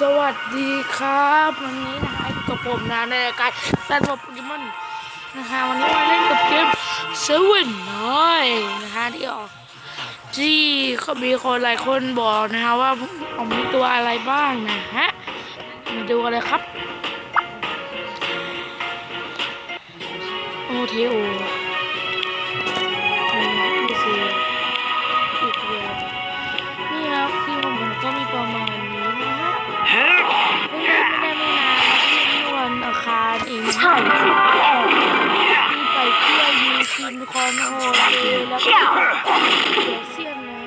สวัสดีครับวันนี้นะคะอยู่กับผมนะในรายการแซนด์โปเกมอนนะคะวันนี้มาเล่นกับเกมเซเว่นน้อยนะคะที่ออกที่เขามีคนหลายคนบอกนะคะว่าผมมีตัวอะไรบ้างนะฮะมาดูกันเลยครับ โอเทโอ ยวยูซินคอนโฮเลยแล้วก็เสียเซียนนะ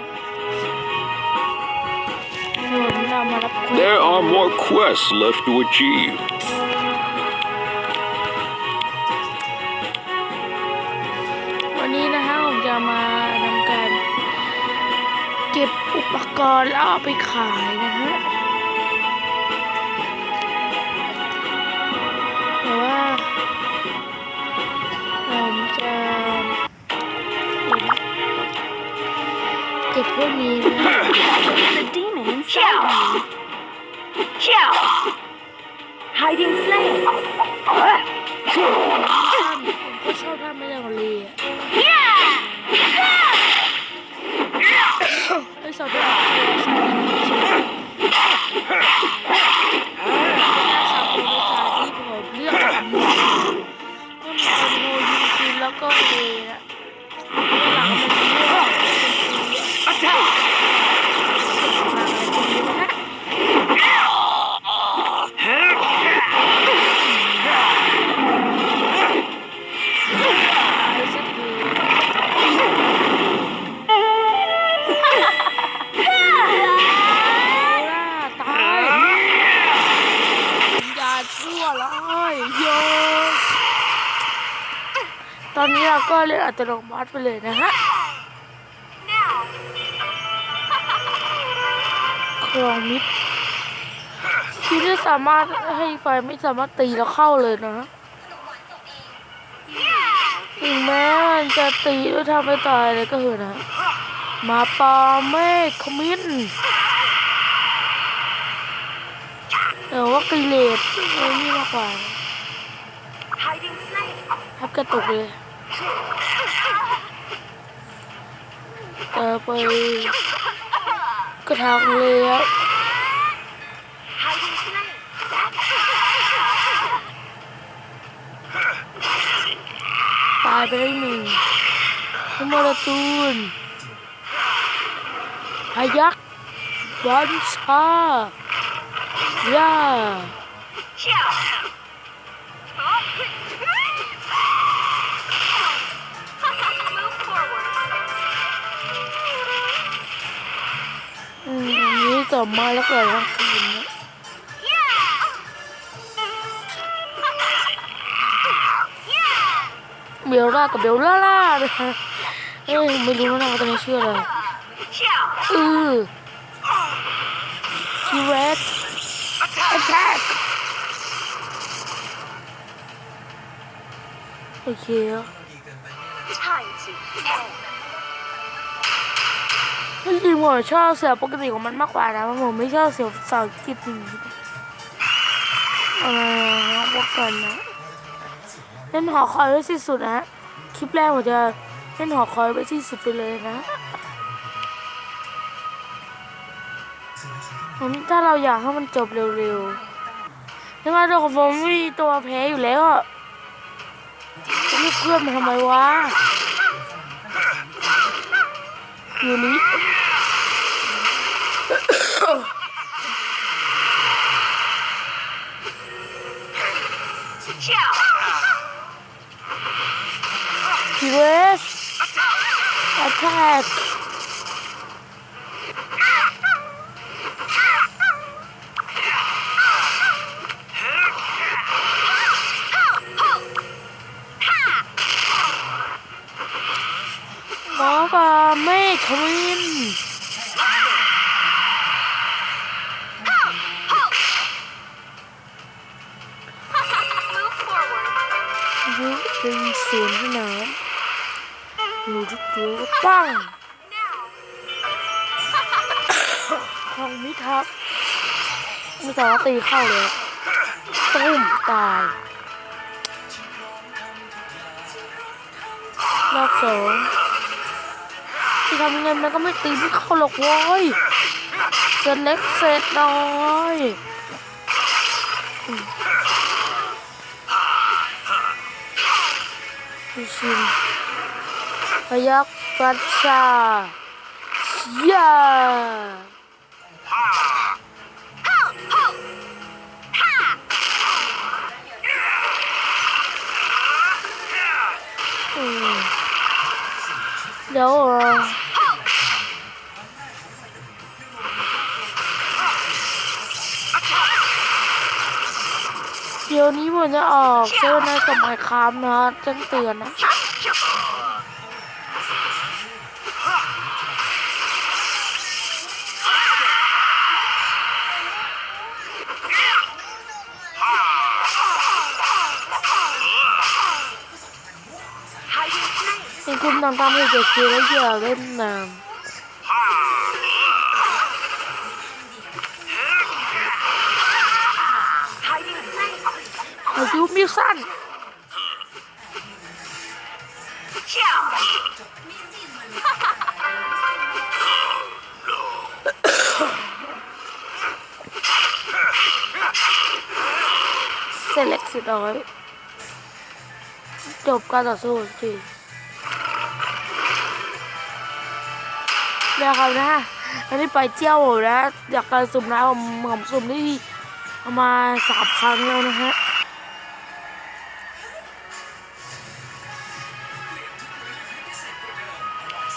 ผมเรามารับคุย There are more quests left to achieve. วันนี้นะฮะผมจะมาทำการ เก็บอุปกรณ์แล้วเอาไปขายนะฮะ เก็บพวกนี้นะ The demon inside me. Chow. Hiding flame. ผมก็ชอบทำไม่ได้กว่าเลยอะ ตอนนี้เราก็เล่นอัตโนมัติไปเลยนะฮะครองมิดที่ไม่สามารถให้ไฟไม่สามารถตีแล้วเข้าเลยนะถึงแม้มันจะตีด้วยทำให้ตายเลยก็เถอะนะ มาปาเมฆขมิ้นแต่ว่ากิเลสนี่มากกว่า Hiding flame. ทับกระตุกเลย เออไปกระทางเลยครับตายไปได้หนึ่งขโมยตูนพยักวันชาย่า อันนี้ต่อมาแล้วก็ทั้งคืนนะเบลล่ากับเบลล่าล่านะคะเอ้ยไม่รู้นะว่าตอนนี้ชื่ออะไรอือทีเรส attack โอเค จริงผมชอบเสียงปกติของมันมากกว่านะเพราะผมไม่ชอบเสียงภาษาอังกฤษอย่างนี้ออว่ากันนะเล่นหอคอยไว้ที่สุดนะ คลิปแรกผมจะเล่นหอคอยไว้ที่สุดไปเลยนะผมถ้าเราอยากให้มันจบเร็วๆยังไงตัวของผมมีตัวแพ้อยู่แล้วจะเรียกเพื่อนมาทำไมวะอยู่นี้ Chow. ทีเวส แค่หมอปลาไม่ควิน ปังของมิทักษ์ไม่สามารถตีเข้าเลยตุ้มตายรอบสองที่ทำยังไงมันก็ไม่ตีไม่เข้าหรอกเว้ยเสร็จเล็กเสร็จน้อยดูชิมพยัก กัญชาเย้อืมเดี๋ยวเอ่อเดี๋ยวนี้มันจะออกเซอร์ในสมัยคามนะแจ้งเตือนนะ ทำตามให้เด็กคือแล้วอย่าเล่นน้ Hiding safe. ำอายุมีสั้น Chill. เสร็จเล็กสุดน้อย จบการต่อสู้สิเนี่ยครับนะอันนี้ไปเที่ยวนะอยากการสุ่มนะผมผมสุ่มได้ประมาณสามครั้งแล้วนะฮะ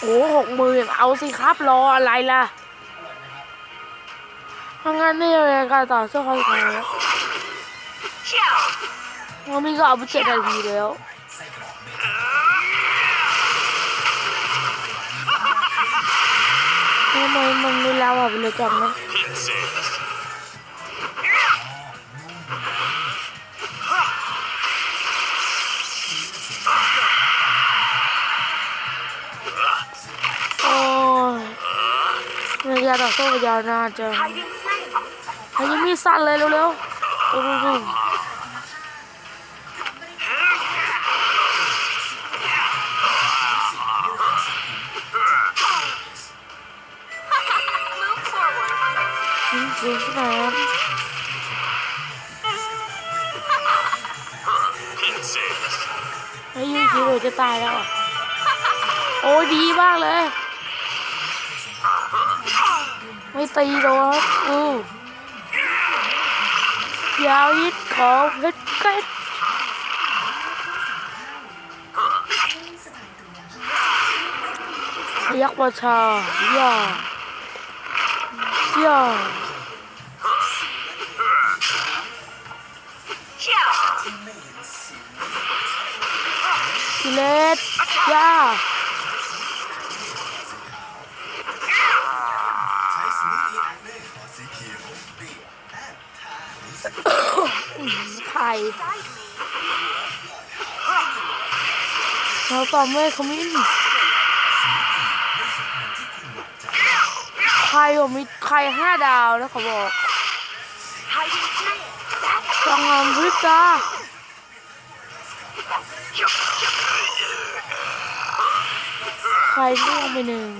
โอ้หกหมื่นเอาสิครับรออะไรล่ะถ้างั้นนี่รายการต่อสู้คอยแข่ง Chill. วันนี้ก็เอาไปเจ็ดนาทีแล้ว ทำไมมันไม่ลาวอะไปเลยจังนะโอ้ยระยะต่อสู้ยาวนานจัง Hiding safe. อันนี้มีสั่นเลยเร็วๆ ยิงสูงขนาดไอ้ยิงคิวจะตายแล้วอะ โอ้ดีมากเลย ไม่ตีโดนครับอือยาวยิดของเพชรเกตพยักษ์ประชาย่าย่า เลสย่าไข่เราต่อเมื่อขมิ้นไข่ผมมีไข่ห้าดาวนะเขาบอก Hiding safe. จังงามพิจ้า ไข่ล่วงไปหนึ่ง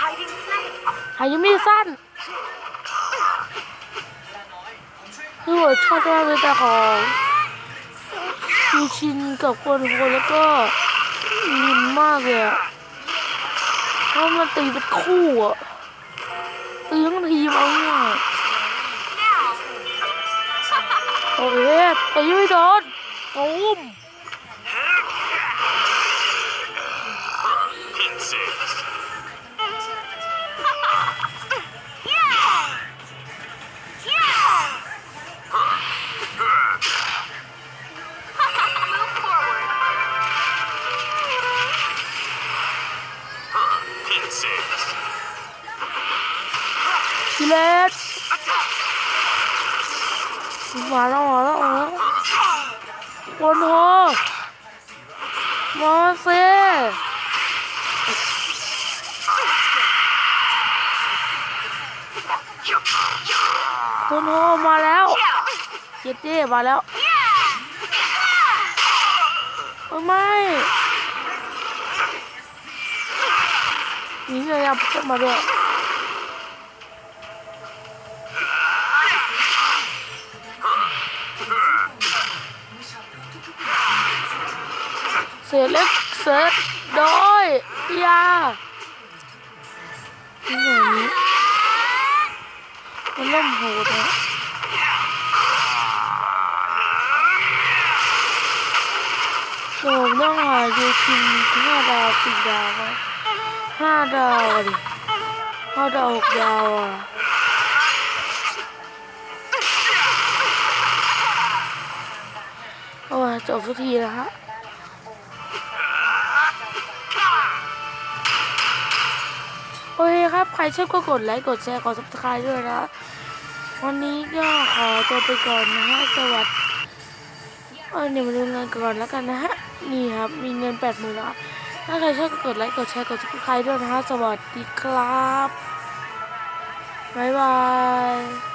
Hiding safe. หายังไม่สั้นคือว่าชอบมากเลยแต่ของดูชินกับคนคนแล้วก็ลินมากเลยอะเพราะมันตีเป็นคู่อะตีทั้งทีมเอาเนี่ย Now. โอเคตีไม่โดนตูม มาแล้วมาแล้วมาแล้วคนโหมาเซ่คคุณโฮมาแล้วเย็ดเจมาแล้วโอ้ยไม่หนีเลยอะพวกมาด้วย เล็กเสือโดยยาอย่างนี้มันเล่นโหดนะโอ้ต้องหายูคินห้าดาวสี่ดาวอะห้าดาวดิห้าดาวหกดาวอะโอ้ยจบสักทีแล้วฮะ โอเคครับ ใครชอบก็กดไลค์ กดแชร์ กด subscribe ด้วยนะ วันนี้ก็ขอตัวไปก่อนนะฮะ สวัสดีเออเนี่ยมาดูเงินก่อนแล้วกันนะฮะ นี่ครับ มีเงินแปดหมื่นแล้ว ถ้าใครชอบก็กดไลค์ กดแชร์ กด subscribe ด้วยนะฮะ สวัสดีครับ บ๊ายบาย